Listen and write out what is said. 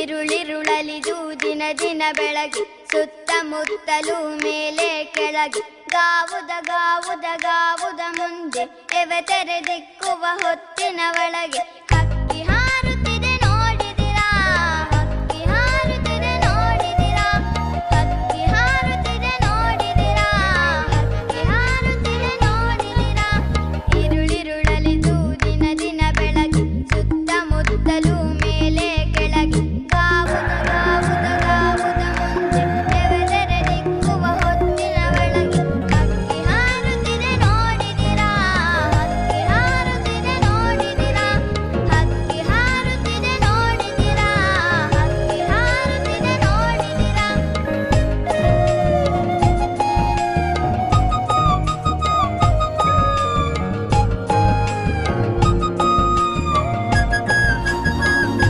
ಇರುಳಿರುಳಲಿ ಜೂಜಿನ ದಿನ ಬೆಳಗಿ ಸುತ್ತಮುತ್ತಲೂ ಮೇಲೆ ಕೆಳಗೆ. ಗಾವುದ ಗಾವುದ ಗಾವುದ ಮುಂದೆ ಎವೆ ತೆರೆದಿಕ್ಕುವ ಹೊತ್ತಿನ ಒಳಗೆ. ಹಕ್ಕಿ ಹಾರುತ್ತಿದೆ ನೋಡಿದಿರಾ, ಹಕ್ಕಿ ಹಾರುತ್ತಿದೆ ನೋಡಿದಿರಾ. ಹಕ್ಕಿ ಹಾರುತ್ತಿದೆ ನೋಡಿದಿರಾ, ಹಕ್ಕಿ ಹಾರುತ್ತಿದೆ ನೋಡಿದಿರಾ. ಇರುಳಿರುಳಲಿ ದೂದಿನದಿ